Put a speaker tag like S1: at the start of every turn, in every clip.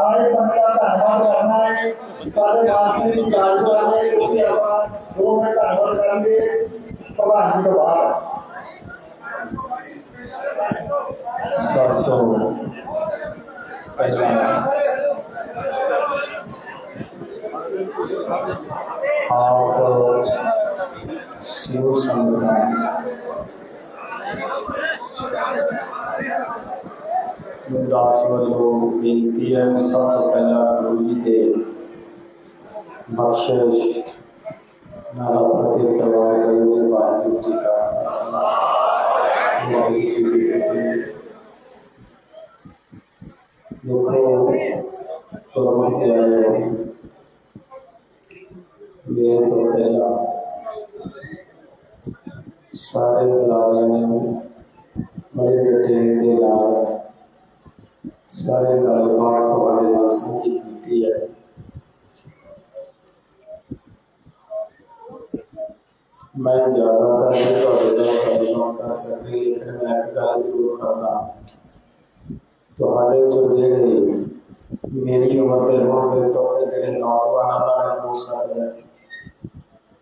S1: ਸਾਰੇ ਸੰਗਤ ਦਾ ਧੰਨਵਾਦ ਕਰਨਾ ਹੈ ਸਾਡੇ ਮਾਸਟਰ ਜੀ ਯਾਦ ਕਰਾਂਗੇ ਕਿਉਂਕਿ ਆਪਾਂ ਦੋ ਮਿੰਟ ਧੰਨਵਾਦ ਕਰਾਂਗੇ ਭਗਵਾਨ ਜੀ ਤੋਂ ਬਾਅਦ
S2: ਸਭ ਤੋਂ ਪਹਿਲਾਂ ਆਪ ਸਿਉ ਸੰਗਤਾਂ ਨੂੰ ਦਾਸ ਵੱਲੋਂ ਬੇਨਤੀ ਹੈ ਕਿ ਸਭ ਤੋਂ ਪਹਿਲਾਂ ਗੁਰੂ ਜੀ ਦੇ ਬਖਸ਼ਿਸ਼ ਨਾਲ ਪ੍ਰਤੀ ਕਰਵਾਇਆ ਕਰੋ ਜੀ ਵਾਹਿਗੁਰੂ ਜੀ ਦਾ ਖਾਲਸਾ ਵਾਹਿਗੁਰੂ ਜੀ ਕੀ ਫਤਿਹ। ਦੇਖੋ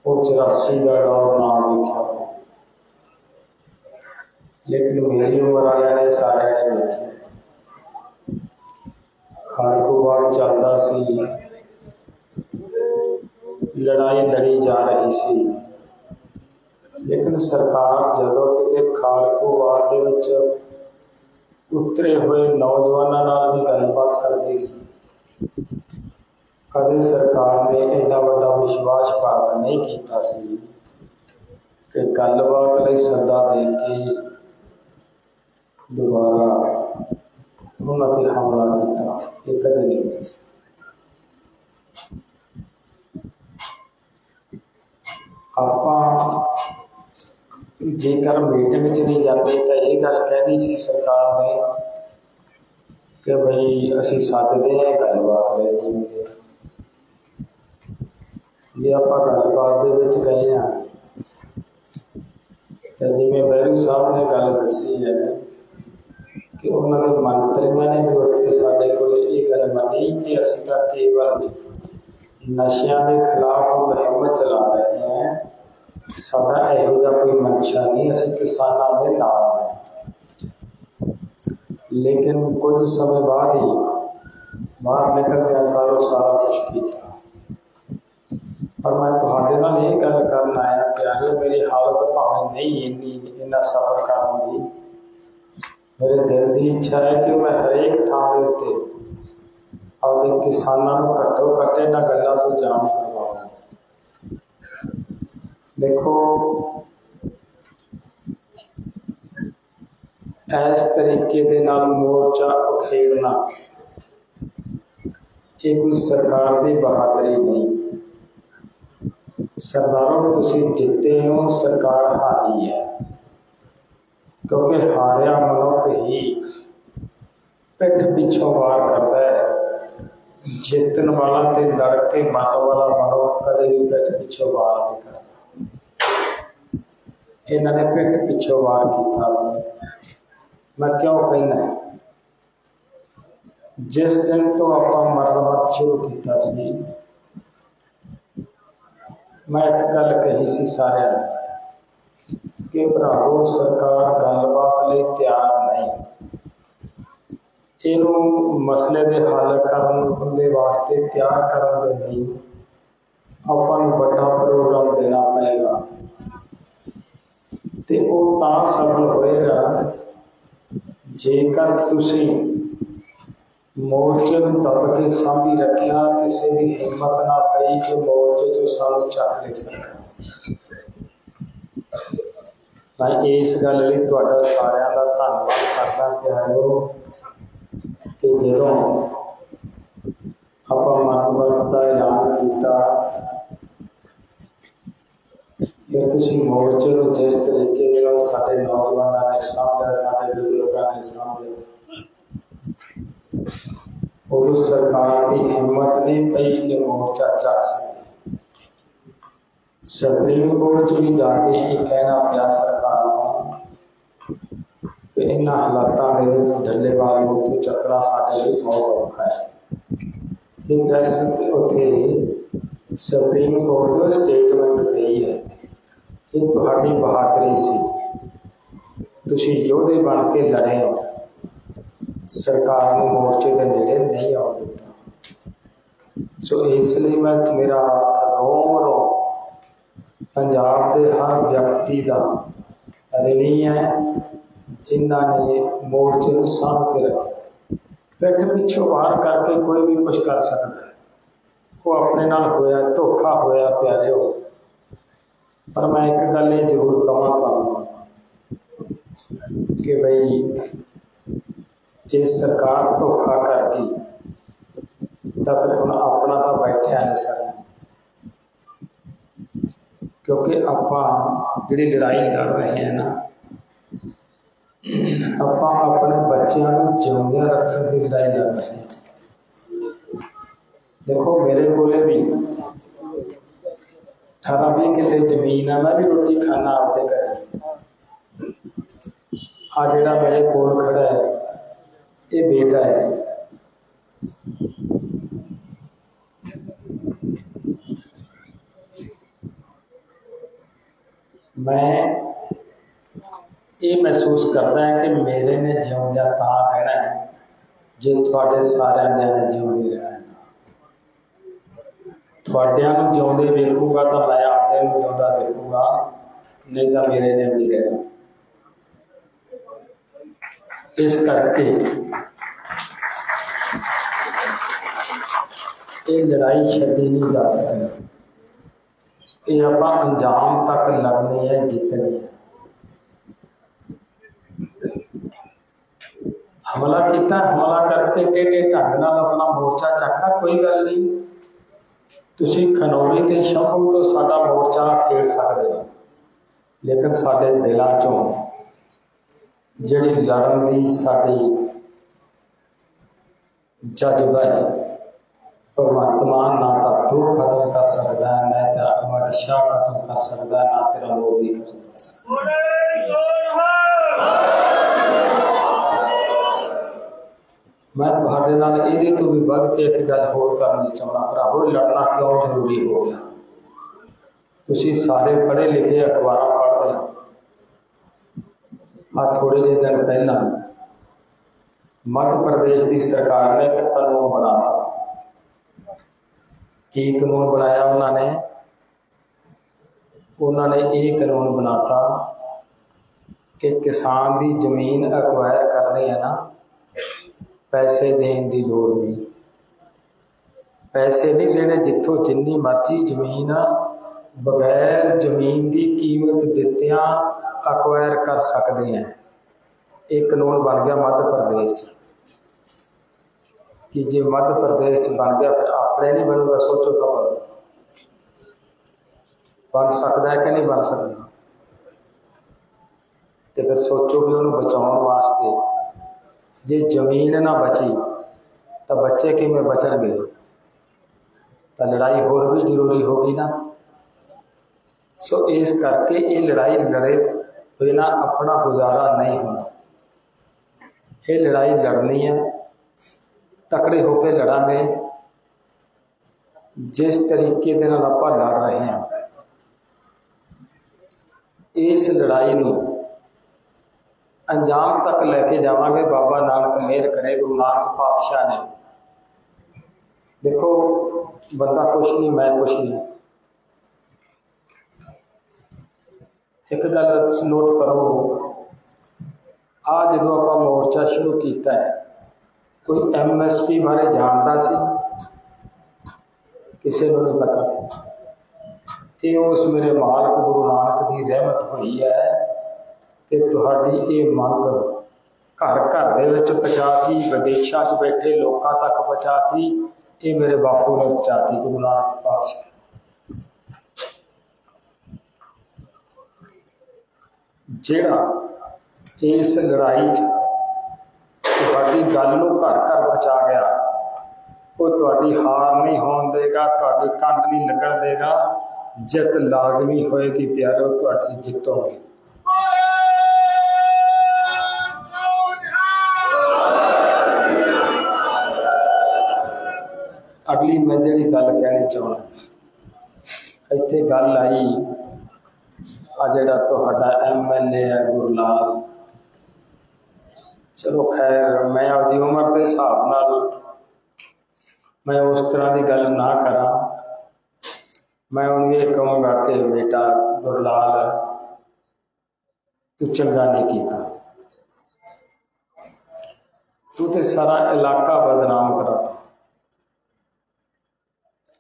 S2: ਉਹ 84 ਦਾ ਦੌਰ ਨਾ ਵੇਖਿਆ। ਹੋਵੇ। ਲੇਕਿਨ ਮੇਰੀ ਉਮਰ ਵਾਲਿਆਂ ਨੇ ਸਾਰਿਆਂ ਨੇ ਵੇਖਿਆ। ਖਾੜਕੂਵਾੜ ਚੱਲਦਾ ਸੀ। ਲੜਾਈ ਲੜੀ ਜਾ ਰਹੀ ਸੀ। ਲੇਕਿਨ ਸਰਕਾਰ ਜਦੋਂ ਕਿਤੇ ਖਾੜਕੂਵਾੜ ਦੇ ਵਿੱਚ ਉਤਰੇ ਹੋਏ ਨੌਜਵਾਨਾਂ ਨਾਲ ਵੀ ਗੱਲਬਾਤ ਕਰਦੀ ਸੀ। ਕਦੇ ਸਰਕਾਰ ਨੇ ਇੰਨਾ ਵੱਡਾ ਵਿਸ਼ਵਾਸਘਾਤ ਨਹੀਂ ਕੀਤਾ ਸੀ ਕਿ ਗੱਲਬਾਤ ਲਈ ਸੱਦਾ ਦੇ ਕੇ ਦੁਬਾਰਾ ਉਹਨਾਂ ਤੇ ਹਮਲਾ ਕੀਤਾ ਇਹ ਕਦੇ ਨਹੀਂ ਹੋਇਆ ਸੀ ਆਪਾਂ ਜੇਕਰ ਮੀਟਿੰਗ 'ਚ ਨਹੀਂ ਜਾਂਦੇ ਤਾਂ ਇਹ ਗੱਲ ਕਹਿਣੀ ਸੀ ਸਰਕਾਰ ਨੇ ਕਿ ਭਈ ਅਸੀਂ ਸੱਦਦੇ ਹਾਂ ਗੱਲਬਾਤ ਲੈ ਜੀ ਜੇ ਆਪਾਂ ਗੱਲਬਾਤ ਦੇ ਵਿੱਚ ਗਏ ਹਾਂ, ਤਾਂ ਜਿਵੇਂ ਬੈਰੂ ਸਾਹਿਬ ਨੇ ਗੱਲ ਦੱਸੀ ਹੈ ਕਿ ਉਹਨਾਂ ਦੇ ਮੰਤਰੀਆਂ ਨੇ ਵੀ ਉੱਥੇ ਸਾਡੇ ਕੋਲ ਇਹ ਗੱਲ ਮੰਨੀ ਕਿ ਅਸੀਂ ਤਾਂ ਕੇਵਲ ਨਸ਼ਿਆਂ ਦੇ ਖਿਲਾਫ ਮੁਹਿੰਮ ਚਲਾ ਰਹੇ ਹਾਂ। ਸਾਡਾ ਇਹੋ ਜਿਹਾ ਕੋਈ ਮਨਸ਼ਾ ਨਹੀਂ, ਅਸੀਂ ਕਿਸਾਨਾਂ ਦੇ ਨਾਲ ਹਾਂ। ਲੇਕਿਨ ਕੁਝ ਸਮੇਂ ਬਾਅਦ ਹੀ ਬਾਹਰ ਨਿਕਲਦਿਆਂ ਸਾਰੋ ਸਾਰਾ ਕੁਝ ਕੀਤਾ। ਪਰ ਮੈਂ ਤੁਹਾਡੇ ਨਾਲ ਇਹ ਗੱਲ ਕਰਨ ਆਇਆ ਪਿਆਰਿਓ ਮੇਰੀ ਹਾਲਤ ਭਾਵੇਂ ਨਹੀਂ ਇੰਨੀ ਇੰਨਾ ਸਫਰ ਕਰਨ ਦੀ। ਮੇਰੇ ਦਿਲ ਦੀ ਇੱਛਾ ਹੈ ਕਿ ਮੈਂ ਹਰੇਕ ਥਾਂ ਦੇ ਉੱਤੇ ਆਪਦੇ ਕਿਸਾਨਾਂ ਨੂੰ ਘੱਟੋ ਘੱਟ ਇਹਨਾਂ ਗੱਲਾਂ ਤੋਂ ਜਾਣ ਕਰਵਾਵਾਂ ਦੇਖੋ, ਇਸ ਤਰੀਕੇ ਦੇ ਨਾਲ ਮੋਰਚਾ ਉਖੇੜਨਾ ਇਹ ਕੋਈ ਸਰਕਾਰ ਦੀ ਬਹਾਦਰੀ ਨਹੀਂ। ਸਰਦਾਰੋਂ ਤੁਸੀਂ ਜਿੱਤੇ ਹੋ ਸਰਕਾਰ ਹਾਰੀ ਹੈ ਕਿਉਂਕਿ ਹਾਰਿਆ ਮਨੁੱਖ ਹੀ ਪਿੱਠ ਪਿੱਛੋਂ ਵਾਰ ਕਰਦਾ ਹੈ ਜਿੱਤਣ ਵਾਲਾ ਤੇ ਲੜ ਕੇ ਮਰਨ ਵਾਲਾ ਮਨੁੱਖ ਕਦੇ ਵੀ ਪਿੱਠ ਪਿੱਛੋਂ ਵਾਰ ਨਹੀਂ ਕਰਦਾ ਇਹਨਾਂ ਨੇ ਪਿੱਠ ਪਿੱਛੋਂ ਵਾਰ ਕੀਤਾ ਮੈਂ ਕਿਉਂ ਕਹਿਣਾ ਜਿਸ ਦਿਨ ਤੋਂ ਆਪਾਂ ਮਰਨ ਵਰਤ ਸ਼ੁਰੂ ਕੀਤਾ ਸੀ ਮੈਂ ਇੱਕ ਗੱਲ ਕਹੀ ਸੀ ਸਾਰਿਆਂ ਨੂੰ ਕਿ ਭਰਾਵੋ, ਸਰਕਾਰ ਗੱਲਬਾਤ ਲਈ ਤਿਆਰ ਨਹੀਂ। ਇਹਨੂੰ ਮਸਲੇ ਦੇ ਹੱਲ ਕਰਨ ਦੇ ਵਾਸਤੇ ਤਿਆਰ ਕਰਨ ਦੇ ਲਈ ਆਪਾਂ ਨੂੰ ਵੱਡਾ ਪ੍ਰੋਗਰਾਮ ਦੇਣਾ ਪਏਗਾ। ਤੇ ਉਹ ਤਾਂ ਸਫਲ ਹੋਏਗਾ ਜੇਕਰ ਤੁਸੀਂ ਮੋਰਚੇ ਨੂੰ ਦਬ ਕੇ ਸਾਂਭੀ ਰੱਖਿਆ, ਕਿਸੇ ਦੀ ਹਿੰਮਤ ਨਾ ਪਈ ਕਿ ਮੋਰਚੇ ਤੋਂ ਸਾਨੂੰ ਚੱਕ ਲੈ ਸਕੇ ਮੈਂ ਇਸ ਗੱਲ ਲਈ ਤੁਹਾਡਾ ਸਾਰਿਆਂ ਦਾ ਧੰਨਵਾਦ ਕਰਦਾ ਪਿਆਰਿਓ ਕਿ ਜਦੋਂ ਆਪਾਂ ਮਨਵਰਤ ਦਾ ਐਲਾਨ ਕੀਤਾ, ਫਿਰ ਤੁਸੀਂ ਮੋਰਚੇ ਨੂੰ ਜਿਸ ਤਰੀਕੇ ਨਾਲ ਸਾਡੇ ਨੌਜਵਾਨਾਂ ਨੇ ਸਾਂਭਿਆ ਸਾਡੇ ਬਜ਼ੁਰਗਾਂ ਨੇ ਸਾਂਭਿਆ ਉਦੋਂ ਸਰਕਾਰ ਦੀ ਹਿੰਮਤ ਨਹੀਂ ਪਈ ਕਿ ਮੋਰਚਾ ਚੱਕ ਸਕੇ ਸੁਪਰੀਮ ਕੋਰਟ 'ਚ ਵੀ ਜਾ ਕੇ ਇਹ ਕਹਿਣਾ ਪਿਆ ਸਰਕਾਰ ਨੂੰ ਕਿ ਇਹਨਾਂ ਹਾਲਾਤਾਂ ਦੇ ਵਿੱਚ ਡੱਲੇਵਾਲ ਨੂੰ ਤੋਂ ਚੱਕਣਾ ਸਾਡੇ ਲਈ ਬਹੁਤ ਔਖਾ ਹੈ ਇਹ ਪ੍ਰੈਸ ਉੱਥੇ ਸੁਪਰੀਮ ਕੋਰਟ ਤੋਂ ਸਟੇਟਮੈਂਟ ਪਈ ਹੈ ਇਹ ਤੁਹਾਡੀ ਬਹਾਦਰੀ ਸੀ ਤੁਸੀਂ ਯੋਧੇ ਬਣ ਕੇ ਲੜੇ ਹੋ ਸਰਕਾਰ ਨੂੰ ਮੋਰਚੇ ਦੇ ਨੇੜੇ ਨਹੀਂ ਆਉਣ ਦਿੱਤਾ ਸੋ ਇਸ ਲਈ ਮੈਂ ਮੇਰਾ ਰੋਮ ਰੋ ਪੰਜਾਬ ਦੇ ਹਰ ਵਿਅਕਤੀ ਦਾ ਰਿਣੀ ਹੈ ਜਿਨ੍ਹਾਂ ਨੇ ਮੋਰਚੇ ਨੂੰ ਸਾਂਭ ਕੇ ਰੱਖਿਆ ਪਿੱਠ ਪਿੱਛੋਂ ਵਾਰ ਕਰਕੇ ਕੋਈ ਵੀ ਕੁਝ ਕਰ ਸਕਦਾ ਹੈ ਉਹ ਆਪਣੇ ਨਾਲ ਹੋਇਆ ਧੋਖਾ ਹੋਇਆ ਪਿਆਰਿਓ ਪਰ ਮੈਂ ਇੱਕ ਗੱਲ ਇਹ ਜ਼ਰੂਰ ਕਹਾਂ ਤੁਹਾਨੂੰ ਕਿ ਬਈ ਜੇ ਸਰਕਾਰ ਧੋਖਾ ਕਰ ਗਈ, ਤਾਂ ਫਿਰ ਹੁਣ ਆਪਣਾ ਤਾਂ ਬੈਠਿਆ ਨਹੀਂ ਸਰ। ਕਿਉਂਕਿ ਆਪਾਂ ਜਿਹੜੀ ਲੜਾਈ ਲੜ ਰਹੇ ਹਾਂ ਨਾ, ਆਪਾਂ ਆਪਣੇ ਬੱਚਿਆਂ ਨੂੰ ਜਿਉਂਦਿਆਂ ਰੱਖਣ ਦੀ ਲੜਾਈ ਲੜ ਰਹੇ ਹਾਂ। ਦੇਖੋ, ਮੇਰੇ ਕੋਲੇ ਵੀ 18 20 ਕਿੱਲੇ ਜ਼ਮੀਨ ਆ, ਮੈਂ ਵੀ ਰੋਟੀ ਖਾਣਾ ਆਪਦੇ ਘਰੇ। ਆ ਜਿਹੜਾ ਮੇਰੇ ਕੋਲ ਖੜਾ ਹੈ ਇਹ ਬੇਟਾ ਹੈ ਮੈਂ ਇਹ ਮਹਿਸੂਸ ਕਰਦਾ ਹਾਂ ਕਿ ਮੇਰੇ ਨੇ ਜਿਉਂਦਿਆਂ ਤਾਂ ਰਹਿਣਾ ਹੈ ਜੇ ਤੁਹਾਡੇ ਸਾਰਿਆਂ ਨੇ ਜਿਉਂਦੇ ਰਹਿਣਾ ਹੈ ਤੁਹਾਡਿਆਂ ਨੂੰ ਜਿਉਂਦੇ ਵੇਖੂਗਾ ਤਾਂ ਮੈਂ ਆਪਦੇ ਨੂੰ ਜਿਉਂਦਾ ਵੇਖੂਗਾ ਨਹੀਂ ਤਾਂ ਮੇਰੇ ਨੇ ਵੀ ਰਹਿਣਾ ਇਸ ਕਰਕੇ ਇਹ ਲੜਾਈ ਛੱਡੀ ਨਹੀਂ ਜਾ ਸਕਦੀ ਇਹ ਆਪਾਂ ਅੰਜਾਮ ਤੱਕ ਲੜਨੀ ਹੈ ਜਿੱਤਣੀ ਹੈ ਹਮਲਾ ਕੀਤਾ ਹਮਲਾ ਕਰਕੇ ਟੇਢੇ ਢੰਗ ਨਾਲ ਆਪਣਾ ਮੋਰਚਾ ਚੱਕਣਾ ਕੋਈ ਗੱਲ ਨਹੀਂ ਤੁਸੀਂ ਖਨੌਰੀ ਤੇ ਸ਼ੰਭੂ ਤੋਂ ਸਾਡਾ ਮੋਰਚਾ ਖੇਡ ਸਕਦੇ ਹੋ ਲੇਕਿਨ ਸਾਡੇ ਦਿਲਾਂ ਚੋਂ ਜਿਹੜੀ ਲੜਨ ਦੀ ਸਾਡੀ ਜਜ਼ਬਾ ਹੈ ਭਗਵੰਤ ਮਾਨ ਨਾ ਤਾਂ ਤੂੰ ਖਤਮ ਕਰ ਸਕਦਾ ਹੈ ਨਾ ਤੇਰਾ ਅਹਿਮਦ ਸ਼ਾਹ ਖਤਮ ਕਰ ਸਕਦਾ ਹੈ ਨਾ ਤੇਰਾ ਮੋਦੀ ਖਤਮ ਕਰ ਸਕਦਾ ਹੈ। ਮੈਂ ਤੁਹਾਡੇ ਨਾਲ ਇਹਦੇ ਤੋਂ ਵੀ ਵੱਧ ਕੇ ਇੱਕ ਗੱਲ ਹੋਰ ਕਰਨੀ ਚਾਹੁੰਦਾ ਭਰਾਵੋ ਲੜਨਾ ਕਿਉਂ ਜ਼ਰੂਰੀ ਹੋ ਗਿਆ ਤੁਸੀਂ ਸਾਰੇ ਪੜ੍ਹੇ ਲਿਖੇ ਅਖਬਾਰਾਂ ਪੜ੍ਹਦੇ ਹੋ ਆ ਥੋੜੇ ਜਿਹੇ ਦਿਨ ਪਹਿਲਾਂ ਮੱਧ ਪ੍ਰਦੇਸ਼ ਦੀ ਸਰਕਾਰ ਨੇ ਇੱਕ ਕਾਨੂੰਨ ਬਣਾਇਆ ਕੀ ਕਾਨੂੰਨ ਬਣਾਇਆ ਉਹਨਾਂ ਨੇ? ਉਹਨਾਂ ਨੇ ਇਹ ਕਾਨੂੰਨ ਬਣਾਤਾ ਕਿ ਕਿਸਾਨ ਦੀ ਜ਼ਮੀਨ ਅਕਵਾਇਰ ਕਰਨੀ ਹੈ ਨਾ, ਪੈਸੇ ਦੇਣ ਦੀ ਲੋੜ ਨਹੀਂ। ਪੈਸੇ ਨਹੀਂ ਦੇਣੇ ਜਿੱਥੋਂ ਜਿੰਨੀ ਮਰਜ਼ੀ ਜ਼ਮੀਨ ਬਗੈਰ ਜ਼ਮੀਨ ਦੀ ਕੀਮਤ ਦਿੱਤਿਆਂ ਅਕਵਾਇਰ ਕਰ ਸਕਦੇ ਹੈ। ਇਹ ਕਾਨੂੰਨ ਬਣ ਗਿਆ ਮੱਧ ਪ੍ਰਦੇਸ਼ 'ਚ। ਕਿ ਜੇ ਮੱਧ ਪ੍ਰਦੇਸ਼ 'ਚ ਬਣ ਗਿਆ, ਫਿਰ ਆਪਣੇ ਨਹੀਂ ਬਣੂਗਾ, ਸੋਚੋ ਕਬਲ ਬਣ। ਸਕਦਾ ਹੈ ਕਿ ਨਹੀਂ ਬਣ ਸਕਦਾ? ਤੇ ਫਿਰ ਸੋਚੋ ਵੀ ਉਹਨੂੰ ਬਚਾਉਣ ਵਾਸਤੇ। ਜੇ ਜ਼ਮੀਨ ਨਾ ਬਚੀ, ਤਾਂ ਬੱਚੇ ਕਿਵੇਂ ਬਚਣਗੇ? ਤਾਂ ਲੜਾਈ ਹੋਰ ਵੀ ਜ਼ਰੂਰੀ ਹੋਗੀ ਨਾ। ਸੋ ਇਸ ਕਰਕੇ ਇਹ ਲੜਾਈ ਲੜੇ ਬਿਨਾ ਆਪਣਾ ਗੁਜ਼ਾਰਾ ਨਹੀਂ ਹੋਣਾ ਇਹ ਲੜਾਈ ਲੜਨੀ ਹੈ ਤਕੜੇ ਹੋ ਕੇ ਲੜਾਂਗੇ ਜਿਸ ਤਰੀਕੇ ਦੇ ਨਾਲ ਆਪਾਂ ਲੜ ਰਹੇ ਹਾਂ ਇਸ ਲੜਾਈ ਨੂੰ ਅੰਜਾਮ ਤੱਕ ਲੈ ਕੇ ਜਾਵਾਂਗੇ ਬਾਬਾ ਨਾਨਕ ਮਿਹਰ ਕਰੇ ਗੁਰੂ ਨਾਨਕ ਪਾਤਸ਼ਾਹ ਨੇ ਦੇਖੋ ਬੰਦਾ ਕੁਛ ਨਹੀਂ ਮੈਂ ਕੁਛ ਨਹੀਂ ਇੱਕ ਗੱਲ ਨੋਟ ਕਰੋ। ਆ ਜਦੋਂ ਆਪਾਂ ਮੋਰਚਾ ਸ਼ੁਰੂ ਕੀਤਾ ਹੈ, ਕੋਈ ਐਮਐਸਪੀ ਬਾਰੇ ਜਾਣਦਾ ਸੀ? ਕਿਸੇ ਨੂੰ ਨਹੀਂ ਪਤਾ ਸੀ। ਇਹ ਉਸ ਮੇਰੇ ਮਾਲਕ ਗੁਰੂ ਨਾਨਕ ਦੀ ਰਹਿਮਤ ਹੋਈ ਹੈ ਕਿ ਤੁਹਾਡੀ ਇਹ ਮੰਗ ਘਰ ਘਰ ਦੇ ਵਿੱਚ ਪਹੁੰਚਾਤੀ, ਵਿਦੇਸ਼ਾਂ 'ਚ ਬੈਠੇ ਲੋਕਾਂ ਤੱਕ ਪਹੁੰਚਾਤੀ, ਇਹ ਮੇਰੇ ਬਾਪੂ ਨੇ ਪਹੁੰਚਾਤੀ ਗੁਰੂ ਨਾਨਕ ਪਾਤਸ਼ਾਹ। ਜਿਹੜਾ ਇਸ ਲੜਾਈ 'ਚ ਤੁਹਾਡੀ ਗੱਲ ਨੂੰ ਘਰ ਘਰ ਪਹੁੰਚਾ ਗਿਆ, ਉਹ ਤੁਹਾਡੀ ਹਾਰ ਨਹੀਂ ਹੋਣ ਦੇਗਾ, ਤੁਹਾਡੀ ਕੰਡ ਨਹੀਂ ਲੱਗਣ ਦੇਗਾ, ਜਿੱਤ ਲਾਜ਼ਮੀ ਹੋਏਗੀ ਪਿਆਰੋ, ਤੁਹਾਡੀ ਜਿੱਤ ਅਗਲੀ ਮੈਂ ਜਿਹੜੀ ਗੱਲ ਕਹਿਣੀ ਚਾਹੁੰਦਾ, ਇੱਥੇ ਗੱਲ ਆਈ ਆ ਜਿਹੜਾ ਤੁਹਾਡਾ ਐਮਐਲਏ ਹੈ ਗੁਰਲਾਲ। ਚਲੋ ਖੈਰ, ਮੈਂ ਆਪਦੀ ਉਮਰ ਦੇ ਹਿਸਾਬ ਨਾਲ ਮੈਂ ਉਸ ਤਰ੍ਹਾਂ ਦੀ ਗੱਲ ਨਾ ਕਰਾਂ। ਮੈਂ ਉਹਨੂੰ ਇਹ ਕਹਾਂਗਾ ਕਿ ਬੇਟਾ ਗੁਰਲਾਲ, ਤੂੰ ਚੰਗਾ ਨਹੀਂ ਕੀਤਾ। ਤੂੰ ਤੇ ਸਾਰਾ ਇਲਾਕਾ ਬਦਨਾਮ ਕਰਾ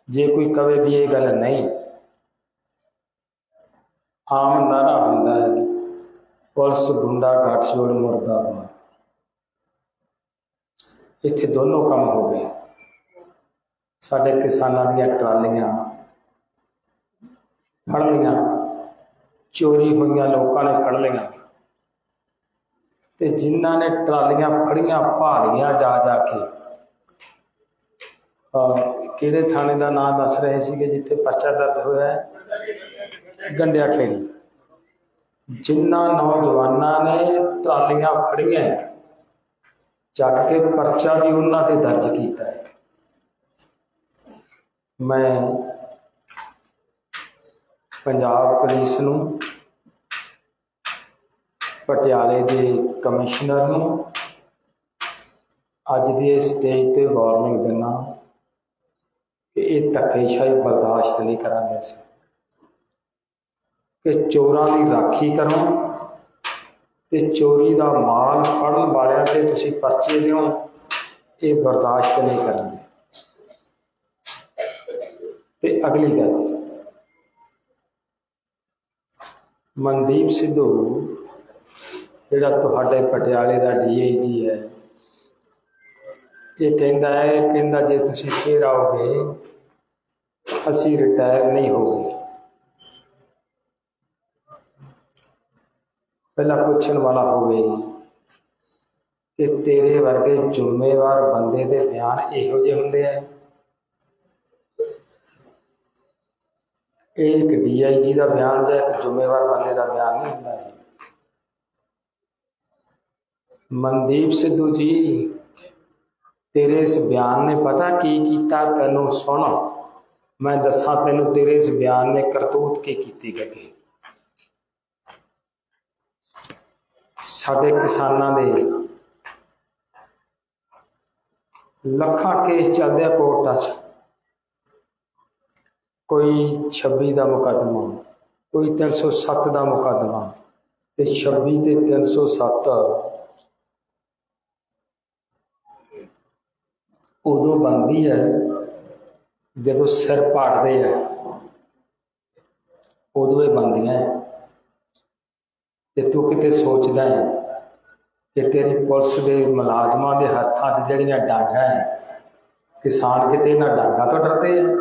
S2: ਜੇ ਕੋਈ ਕਵੇ ਵੀ ਇਹ ਗੱਲ ਨਹੀਂ ਆਮ ਨਾਰਾ ਹੁੰਦਾ ਹੈ। ਪੁਲਿਸ ਗੁੰਡਾ ਗੱਠਜੋੜ ਮੁਰਦਾਬਾਦ ਇੱਥੇ ਦੋਨੋਂ ਕੰਮ ਹੋ ਗਏ। ਸਾਡੇ ਕਿਸਾਨਾਂ ਦੀਆਂ ਟਰਾਲੀਆਂ ਫੜ ਲਈਆਂ। ਚੋਰੀ ਹੋਈਆਂ ਲੋਕਾਂ ਨੇ ਫੜ ਲਈਆਂ। ਤੇ ਜਿਨ੍ਹਾਂ ਨੇ ਟਰਾਲੀਆਂ ਫੜੀਆਂ, ਭਾਲੀਆਂ ਜਾ ਜਾ ਕੇ। ਕਿਹੜੇ ਥਾਣੇ ਦਾ ਨਾਮ ਦੱਸ ਰਹੇ ਸੀਗੇ ਜਿੱਥੇ ਪਰਚਾ ਦਰਜ ਹੋਇਆ ਹੈ? ਗੰਡਿਆ ਖੇੜੀ। ਜਿਨ੍ਹਾਂ ਨੌਜਵਾਨਾਂ ਨੇ ਟਰਾਲੀਆਂ ਫੜੀਆਂ, ਚੱਕ ਕੇ ਪਰਚਾ ਵੀ ਉਹਨਾਂ ਤੇ ਦਰਜ ਕੀਤਾ ਹੈ। ਮੈਂ ਪੰਜਾਬ ਪੁਲਿਸ ਨੂੰ, ਪਟਿਆਲੇ ਦੇ ਕਮਿਸ਼ਨਰ ਨੂੰ, ਅੱਜ ਦੀ ਸਟੇਜ ਤੇ ਵਾਰਨਿੰਗ ਦਿੰਦਾ ਕਿ ਇਹ ਧੱਕੇਸ਼ਾਹੀ ਬਰਦਾਸ਼ਤ ਨਹੀਂ ਕਰਾਂਗੇ ਅਸੀਂ। ਕਿ ਚੋਰਾਂ ਦੀ ਰਾਖੀ ਕਰੋ ਤੇ ਚੋਰੀ ਦਾ ਮਾਲ ਫੜਨ ਵਾਲਿਆਂ ਤੇ ਤੁਸੀਂ ਪਰਚੇ ਦਿਓ, ਇਹ ਬਰਦਾਸ਼ਤ ਨਹੀਂ ਕਰਾਂਗੇ ਤੇ ਅਗਲੀ ਗੱਲ, ਮਨਦੀਪ ਸਿੱਧੂ, ਜਿਹੜਾ ਤੁਹਾਡੇ ਪਟਿਆਲੇ ਦਾ ਡੀਆਈਜੀ ਹੈ, ਇਹ ਕਹਿੰਦਾ ਹੈ, ਕਹਿੰਦਾ ਜੇ ਤੁਸੀਂ ਫੇਰ ਆਓਗੇ, ਅਸੀਂ ਰਿਟਾਇਰ ਨਹੀਂ ਹੋਗੇ। ਪਹਿਲਾਂ ਪੁੱਛਣ ਵਾਲਾ ਹੋਵੇ, ਕਿ ਤੇਰੇ ਵਰਗੇ ਜ਼ਿੰਮੇਵਾਰ ਬੰਦੇ ਦੇ ਬਿਆਨ ਇਹੋ ਜਿਹੇ ਹੁੰਦੇ ਆ? ਇਹ ਇੱਕ ਡੀਆਈਜੀ ਦਾ ਬਿਆਨ ਜਾਂ ਇੱਕ ਜ਼ਿੰਮੇਵਾਰ ਬੰਦੇ ਦਾ ਬਿਆਨ ਨਹੀਂ ਹੁੰਦਾ ਹੈ ਮਨਦੀਪ ਸਿੱਧੂ ਜੀ, ਤੇਰੇ ਇਸ ਬਿਆਨ ਨੇ ਪਤਾ ਕੀ ਕੀਤਾ? ਤੈਨੂੰ ਸੁਣ, ਮੈਂ ਦੱਸਾਂ ਤੈਨੂੰ ਤੇਰੇ ਇਸ ਬਿਆਨ ਨੇ ਕਰਤੂਤ ਕੀ ਕੀਤੀ ਗੱਗੇ। ਸਾਡੇ ਕਿਸਾਨਾਂ ਦੇ ਲੱਖਾਂ ਕੇਸ ਚੱਲਦੇ ਆ ਕੋਰਟਾਂ 'ਚ ਕੋਈ 26 ਦਾ ਮੁਕੱਦਮਾ, ਕੋਈ 307 ਦਾ ਮੁਕੱਦਮਾ ਤੇ 26 ਤੇ 307 ਉਦੋਂ ਬਣਦੀ ਹੈ ਜਦੋਂ ਸਿਰ ਪਾੜਦੇ ਆ ਉਦੋਂ ਇਹ ਬਣਦੀਆਂ ਹੈ। ਤੇ ਤੂੰ ਕਿਤੇ ਸੋਚਦਾ ਹੈ ਕਿ ਤੇਰੀ ਪੁਲਿਸ ਦੇ ਮੁਲਾਜ਼ਮਾਂ ਦੇ ਹੱਥਾਂ 'ਚ ਜਿਹੜੀਆਂ ਡਾਂਗਾਂ ਹੈ ਕਿਸਾਨ ਕਿਤੇ ਇਹਨਾਂ ਡਾਂਗਾਂ ਤੋਂ ਡਰਦੇ ਆ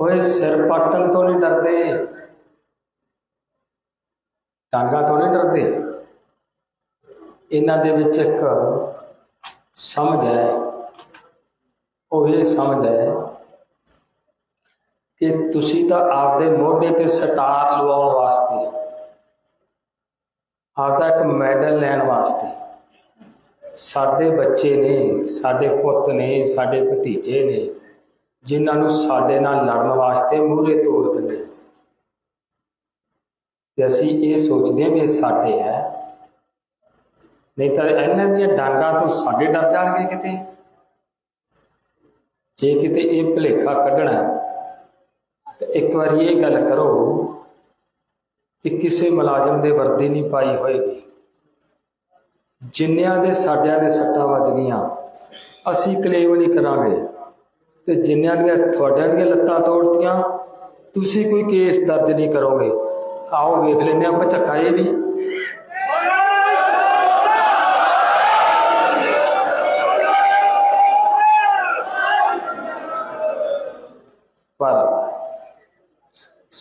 S2: ਓਏ ਸਿਰ ਪੱਟਣ ਤੋਂ ਨਹੀਂ ਡਰਦੇ। ਡਾਂਗਾਂ ਤੋਂ ਨਹੀਂ ਡਰਦੇ। ਇਹਨਾਂ ਦੇ ਵਿੱਚ ਇੱਕ ਸਮਝ ਹੈ, ਉਹ ਇਹ ਸਮਝ ਹੈ ਕਿ ਤੁਸੀਂ ਤਾਂ ਆਪਦੇ ਮੋਢੇ ਤੇ ਸਟਾਰ ਲਵਾਉਣ ਵਾਸਤੇ ਆਪਦਾ ਇੱਕ ਮੈਡਲ ਲੈਣ ਵਾਸਤੇ। ਸਾਡੇ ਬੱਚੇ ਨੇ, ਸਾਡੇ ਪੁੱਤ ਨੇ, ਸਾਡੇ ਭਤੀਜੇ ਨੇ, ਜਿਨ੍ਹਾਂ ਨੂੰ ਸਾਡੇ ਨਾਲ ਲੜਨ ਵਾਸਤੇ ਮੂਹਰੇ ਤੋੜ ਦਿੰਦੇ ਤੇ ਅਸੀਂ ਇਹ ਸੋਚਦੇ ਹਾਂ ਵੀ ਸਾਡੇ ਹੈ। ਨਹੀਂ ਤਾਂ ਇਹਨਾਂ ਦੀਆਂ ਡਾਂਗਾਂ ਤੋਂ ਸਾਡੇ ਡਰ ਜਾਣਗੇ ਕਿਤੇ। ਜੇ ਕਿਤੇ ਇਹ ਭੁਲੇਖਾ ਕੱਢਣਾ ਤੇ ਇੱਕ ਵਾਰੀ ਇਹ ਗੱਲ ਕਰੋ ਕਿ ਕਿਸੇ ਮੁਲਾਜ਼ਮ ਦੇ ਵਰਦੀ ਨਹੀਂ ਪਾਈ ਹੋਏਗੀ। ਜਿੰਨਿਆਂ ਦੇ ਸਾਡਿਆਂ ਦੇ ਸੱਟਾਂ ਵੱਜ ਗਈਆਂ, ਅਸੀਂ ਕਲੇਮ ਨਹੀਂ ਕਰਾਂਗੇ। ਤੇ ਜਿੰਨਿਆਂ ਦੀਆਂ ਤੁਹਾਡਿਆਂ ਦੀਆਂ ਲੱਤਾਂ ਤੋੜਤੀਆਂ, ਤੁਸੀਂ ਕੋਈ ਕੇਸ ਦਰਜ ਨਹੀਂ ਕਰੋਗੇ। ਆਓ ਵੇਖ ਲੈਂਦੇ ਆਪਾਂ ਝੱਕਾ ਇਹ ਵੀ।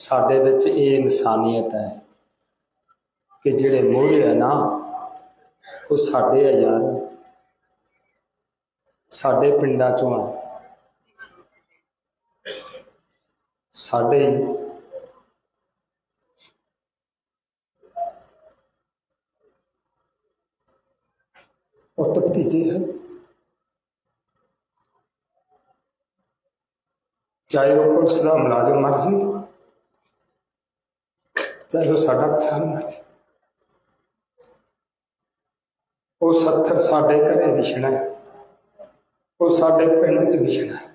S2: ਸਾਡੇ ਵਿੱਚ ਇਹ ਇਨਸਾਨੀਅਤ ਹੈ ਕਿ ਜਿਹੜੇ ਮੋਹਰੇ ਆ ਨਾ, ਉਹ ਸਾਡੇ ਆ ਯਾਰ। ਸਾਡੇ ਪਿੰਡਾਂ ਚੋਂ ਆ। ਸਾਡੇ ਹੀ ਪੁੱਤ ਭਤੀਜੇ ਹੈ ਚਾਹੇ ਉਹ ਪੁਲਿਸ ਦਾ ਮੁਲਾਜ਼ਮ ਮਰ ਜੇ ਚਾਹੇ ਉਹ ਸਾਡਾ ਕਿਸਾਨ ਮਰ ਜੇ ਉਹ 70 ਸਾਡੇ ਘਰੇ ਵਿਛਣਾ ਹੈ। ਉਹ ਸਾਡੇ ਪਿੰਡ 'ਚ ਵਿਛਣਾ ਹੈ।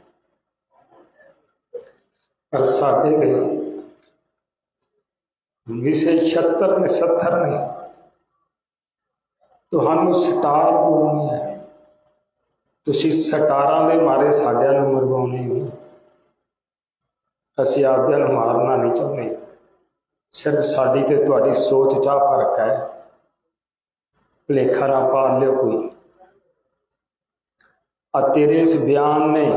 S2: ਪਰ ਸਾਡੇ ਦੇ ਵਿਸ਼ੇ 76 ਨੇ 70 ਨੇ ਤੁਹਾਨੂੰ ਸਟਾਰ ਬੋਲਣੀ ਹੈ ਤੁਸੀਂ ਸਟਾਰਾਂ ਦੇ ਮਾਰੇ ਸਾਡਿਆਂ ਨੂੰ ਮਰਵਾਉਣੇ ਹੋ ਅਸੀਂ ਆਪਦਿਆਂ ਨੂੰ ਮਾਰਨਾ ਨਹੀਂ ਚਾਹੁੰਦੇ ਸਿਰਫ ਸਾਡੀ ਤੇ ਤੁਹਾਡੀ ਸੋਚ 'ਚ ਆ ਫ਼ਰਕ ਹੈ। ਭੁਲੇਖਾ ਨਾ ਪਾ ਲਿਓ ਕੋਈ। ਆ ਤੇਰੇ ਇਸ ਬਿਆਨ ਨੇ,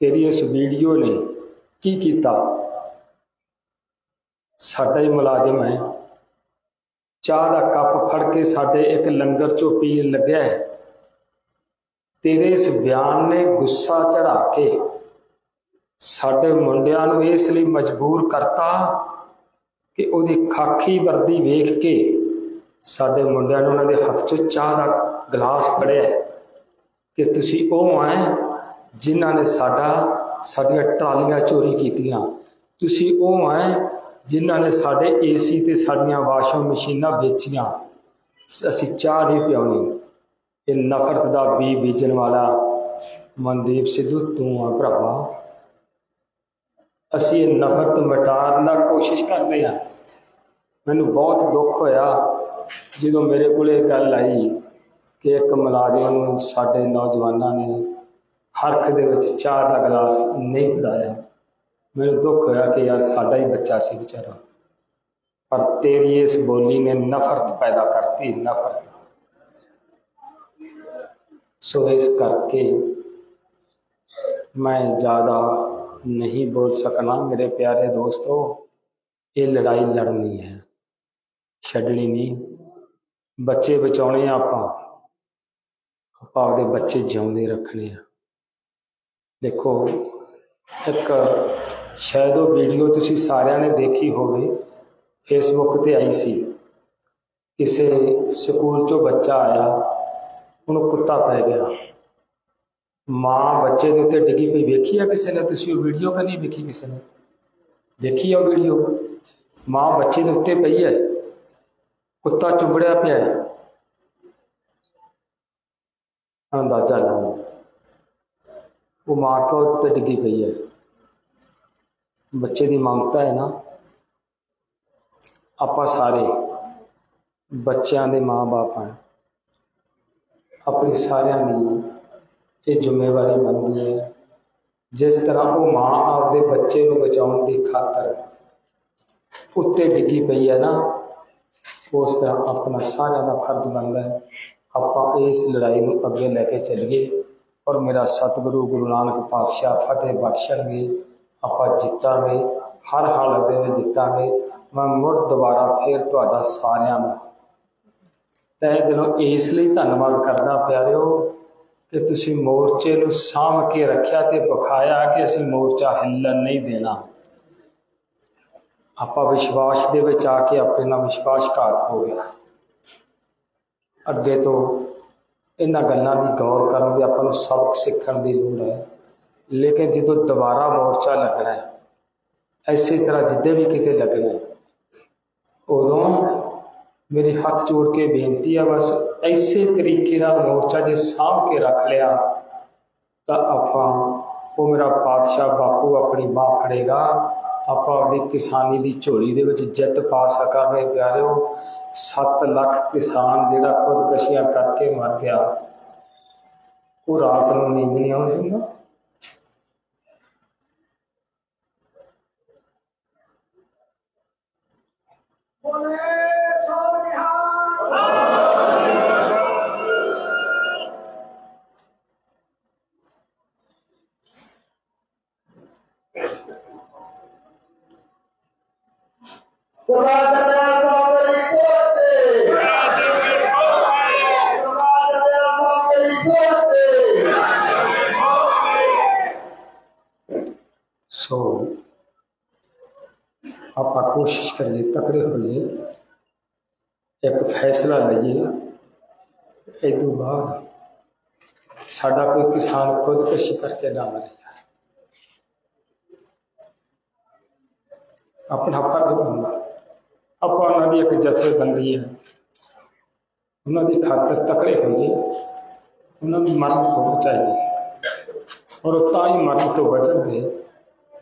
S2: ਤੇਰੀ ਇਸ ਵੀਡੀਓ ਨੇ ਕੀ ਕੀਤਾ? ਸਾਡਾ ਹੀ ਮੁਲਾਜ਼ਮ ਹੈ। ਚਾਹ ਦਾ ਕੱਪ ਫੜ ਕੇ ਸਾਡੇ ਇੱਕ ਲੰਗਰ ਚੋਂ ਪੀਣ ਲੱਗਿਆ ਹੈ। ਤੇਰੇ ਇਸ ਬਿਆਨ ਨੇ ਗੁੱਸਾ ਚੜਾ ਕੇ ਸਾਡੇ ਮੁੰਡਿਆਂ ਨੂੰ ਇਸ ਲਈ ਮਜਬੂਰ ਕਰਤਾ ਕਿ ਉਹਦੀ ਖਾਕੀ ਵਰਦੀ ਵੇਖ ਕੇ ਸਾਡੇ ਮੁੰਡਿਆਂ ਨੂੰ ਉਹਨਾਂ ਦੇ ਹੱਥ 'ਚ ਚਾਹ ਦਾ ਗਲਾਸ ਫੜਿਆ ਕਿ ਤੁਸੀਂ ਉਹ ਆਏ ਜਿਨ੍ਹਾਂ ਨੇ ਸਾਡਾ, ਸਾਡੀਆਂ ਟਰਾਲੀਆਂ ਚੋਰੀ ਕੀਤੀਆਂ। ਤੁਸੀਂ ਉਹ ਆਏ ਜਿਨ੍ਹਾਂ ਨੇ ਸਾਡੇ ਏਸੀ ਤੇ ਸਾਡੀਆਂ ਵਾਸ਼ਿੰਗ ਮਸ਼ੀਨਾਂ ਵੇਚੀਆਂ। ਅਸੀਂ ਚਾਹ ਨਹੀਂ ਪਿਆਉਣੀ। ਇਹ ਨਫ਼ਰਤ ਦਾ ਬੀ ਬੀਜਣ ਵਾਲਾ ਮਨਦੀਪ ਸਿੱਧੂ, ਤੂੰ ਆ ਭਰਾਵਾ। ਅਸੀਂ ਇਹ ਨਫ਼ਰਤ ਮਿਟਾਉਣ ਦਾ ਕੋਸ਼ਿਸ਼ ਕਰਦੇ ਹਾਂ। ਮੈਨੂੰ ਬਹੁਤ ਦੁੱਖ ਹੋਇਆ ਜਦੋਂ ਮੇਰੇ ਕੋਲ ਇਹ ਗੱਲ ਆਈ ਕਿ ਇੱਕ ਮੁਲਾਜ਼ਮ ਨੂੰ ਸਾਡੇ ਨੌਜਵਾਨਾਂ ਨੇ ਹਰਖ ਦੇ ਵਿੱਚ ਚਾਹ ਦਾ ਗਲਾਸ ਨਹੀਂ ਫੜਾਇਆ। ਮੈਨੂੰ ਦੁੱਖ ਹੋਇਆ ਕਿ ਯਾਰ ਸਾਡਾ ਹੀ ਬੱਚਾ ਸੀ ਵਿਚਾਰਾ। ਪਰ ਤੇਰੀ ਇਸ ਬੋਲੀ ਨੇ ਨਫ਼ਰਤ ਪੈਦਾ ਕਰਤੀ, ਨਫ਼ਰਤ। ਸੋ ਇਸ ਕਰਕੇ ਮੈਂ ਜ਼ਿਆਦਾ ਨਹੀਂ ਬੋਲ ਸਕਣਾ ਮੇਰੇ ਪਿਆਰੇ ਦੋਸਤੋ ਇਹ ਲੜਾਈ ਲੜਨੀ ਹੈ ਛੱਡਣੀ ਨਹੀਂ ਬੱਚੇ ਬਚਾਉਣੇ ਆ ਆਪਾਂ ਆਪਾਂ ਆਪਦੇ ਬੱਚੇ ਜਿਉਂਦੇ ਰੱਖਣੇ ਆ ਦੇਖੋ ਇੱਕ ਸ਼ਾਇਦ ਉਹ ਵੀਡੀਓ ਤੁਸੀਂ ਸਾਰਿਆਂ ਨੇ ਦੇਖੀ ਹੋਵੇ ਫੇਸਬੁੱਕ ਤੇ ਆਈ ਸੀ ਕਿਸੇ ਸਕੂਲ ਚੋਂ ਬੱਚਾ ਆਇਆ ਉਹਨੂੰ ਕੁੱਤਾ ਪੈ ਗਿਆ ਮਾਂ ਬੱਚੇ ਦੇ ਉੱਤੇ ਡਿੱਗੀ ਪਈ ਵੇਖੀ ਆ ਕਿਸੇ ਨੇ? ਤੁਸੀਂ ਉਹ ਵੀਡੀਓ ਕਿ ਨਹੀਂ ਵੇਖੀ ਕਿਸੇ ਨੇ? ਦੇਖੀ ਆ ਵੀਡੀਓ ਮਾਂ ਬੱਚੇ ਦੇ ਉੱਤੇ ਪਈ ਹੈ। ਕੁੱਤਾ ਚੁੰਬੜਿਆ ਪਿਆ ਹੈ। ਅੰਦਾਜ਼ਾ ਲਾਓ। ਉਹ ਮਾਂ ਕੋ ਉੱਤੇ ਡਿੱਗੀ ਪਈ ਹੈ। ਬੱਚੇ ਦੀ ਮਮਤਾ ਹੈ ਨਾ। ਆਪਾਂ ਸਾਰੇ ਬੱਚਿਆਂ ਦੇ ਮਾਂ-ਬਾਪ ਹਾਂ। ਆਪਣੀ ਸਾਰਿਆਂ ਦੀ ਇਹ ਜ਼ਿੰਮੇਵਾਰੀ ਬਣਦੀ ਹੈ। ਜਿਸ ਤਰ੍ਹਾਂ ਉਹ ਮਾਂ ਆਪਦੇ ਬੱਚੇ ਨੂੰ ਬਚਾਉਣ ਦੀ ਖਾਤਰ ਉੱਤੇ ਡਿੱਗੀ ਪਈ ਹੈ ਨਾ, ਉਸ ਤਰ੍ਹਾਂ ਆਪਣਾ ਸਾਰਿਆਂ ਦਾ ਫਰਜ਼ ਬਣਦਾ ਹੈ। ਆਪਾਂ ਇਸ ਲੜਾਈ ਨੂੰ ਅੱਗੇ ਲੈ ਕੇ ਚੱਲੀਏ ਔਰ ਮੇਰਾ ਸਤਿਗੁਰੂ ਗੁਰੂ ਨਾਨਕ ਪਾਤਸ਼ਾਹ ਫਤਿਹ ਬਖਸ਼ਣਗੇ। ਆਪਾਂ ਜਿੱਤਾਂਗੇ, ਹਰ ਹਾਲਤ ਦੇ ਵਿੱਚ ਜਿੱਤਾਂਗੇ। ਮੈਂ ਮੁੜ ਦੁਬਾਰਾ ਫੇਰ ਤੁਹਾਡਾ ਸਾਰਿਆਂ ਦਾ ਤੈ ਦਿਲੋਂ ਇਸ ਲਈ ਧੰਨਵਾਦ ਕਰਦਾ ਪਿਆਰਿਓ। ਕਿ ਤੁਸੀਂ ਮੋਰਚੇ ਨੂੰ ਸਾਂਭ ਕੇ ਰੱਖਿਆ ਤੇ ਵਿਖਾਇਆ ਕਿ ਅਸੀਂ ਮੋਰਚਾ ਹਿੱਲਣ ਨਹੀਂ ਦੇਣਾ। ਆਪਾਂ ਵਿਸ਼ਵਾਸ ਦੇ ਵਿੱਚ ਆ ਕੇ ਆਪਣੇ ਨਾਲ ਵਿਸ਼ਵਾਸਘਾਤ ਹੋ ਗਿਆ। ਅੱਗੇ ਤੋਂ ਇਹਨਾਂ ਗੱਲਾਂ ਦੀ ਗੌਰ ਕਰਨ ਦੀ ਆਪਾਂ ਨੂੰ ਸਬਕ ਸਿੱਖਣ ਦੀ ਲੋੜ ਹੈ। ਲੇਕਿਨ ਜਦੋਂ ਦੁਬਾਰਾ ਮੋਰਚਾ ਲੱਗਣਾ ਹੈ ਐਸੀ ਤਰ੍ਹਾਂ ਜਿੱਦੇ ਵੀ ਕਿਤੇ ਲੱਗਣਾ ਉਦੋਂ ਮੇਰੇ ਹੱਥ ਜੋੜ ਕੇ ਬੇਨਤੀ ਆ ਬਸ ਐਸੇ ਤਰੀਕੇ ਨਾਲ ਮੋਰਚਾ ਜੇ ਸਾਂਭ ਕੇ ਰੱਖ ਲਿਆ, ਤਾਂ ਆਪਾਂ, ਉਹ ਮੇਰਾ ਪਾਤਸ਼ਾਹ ਬਾਪੂ ਆਪਣੀ ਬਾਹ ਫੜੇਗਾ। ਆਪਾਂ ਆਪਣੀ ਕਿਸਾਨੀ ਦੀ ਝੋਲੀ ਦੇ ਵਿੱਚ ਜਿੱਤ ਪਾ ਸਕਾਂਗੇ ਪਿਆਰਿਓ। 7 ਲੱਖ ਕਿਸਾਨ ਜਿਹੜਾ ਖੁਦਕਸ਼ੀਆਂ ਕਰਕੇ ਮਰ ਗਿਆ। ਉਹ ਰਾਤ ਨੂੰ ਨੀਂਦ ਨਹੀਂ ਆਉਂਦੀ ਦਿੰਦਾ
S1: ਬੋਲੇ। ਸਰਦਾਰ ਦਰਿਆ ਸਾਹਿਬ ਤੇਰੀ ਸੋਚ ਤੇ ਸਰਦਾਰ ਦਰਿਆ ਸਾਹਿਬ ਤੇਰੀ ਸੋਚ ਤੇ
S2: ਸੋ ਆਪਾਂ ਕੋਸ਼ਿਸ਼ ਕਰੀਏ ਤਕੜੇ ਹੋਈਏ ਇੱਕ ਫੈਸਲਾ ਲਈਏ ਆਪਾਂ ਉਹਨਾਂ ਦੀ ਇੱਕ ਜਥੇਬੰਦੀ ਹੈ। ਉਹਨਾਂ ਦੀ ਖਾਤਰ ਤਕੜੇ ਹੋ ਜੇ ਉਹਨਾਂ ਨੂੰ ਮਰਨ ਤੋਂ ਬਚਾਈਏ। ਔਰ ਉਹ ਤਾਂ ਹੀ ਮਰਨ ਤੋਂ ਬਚਣਗੇ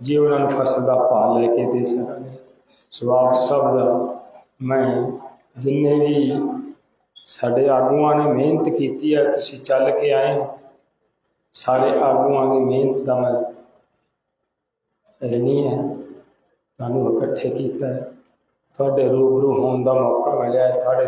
S2: ਜੇ ਉਹਨਾਂ ਨੂੰ ਫਸਲ ਦਾ ਭਾਅ ਲੈ ਕੇ ਦੇ ਸਕਾਂਗੇ ਸਵਾਬ ਸਭ ਦਾ ਮੈਂ ਜਿੰਨੇ ਵੀ ਸਾਡੇ ਆਗੂਆਂ ਨੇ ਮਿਹਨਤ ਕੀਤੀ ਹੈ, ਤੁਸੀਂ ਚੱਲ ਕੇ ਆਏ ਹੋ। ਸਾਰੇ ਆਗੂਆਂ ਦੀ ਮਿਹਨਤ ਦਾ ਮੈਂ ਨਹੀਂ ਹੈ। ਤੁਹਾਨੂੰ ਇਕੱਠੇ ਕੀਤਾ ਹੈ। ਤੁਹਾਡੇ ਰੂਬਰੂ ਹੋਣ ਦਾ ਮੌਕਾ ਮਿਲਿਆ ਹੈ ਤੁਹਾਡੇ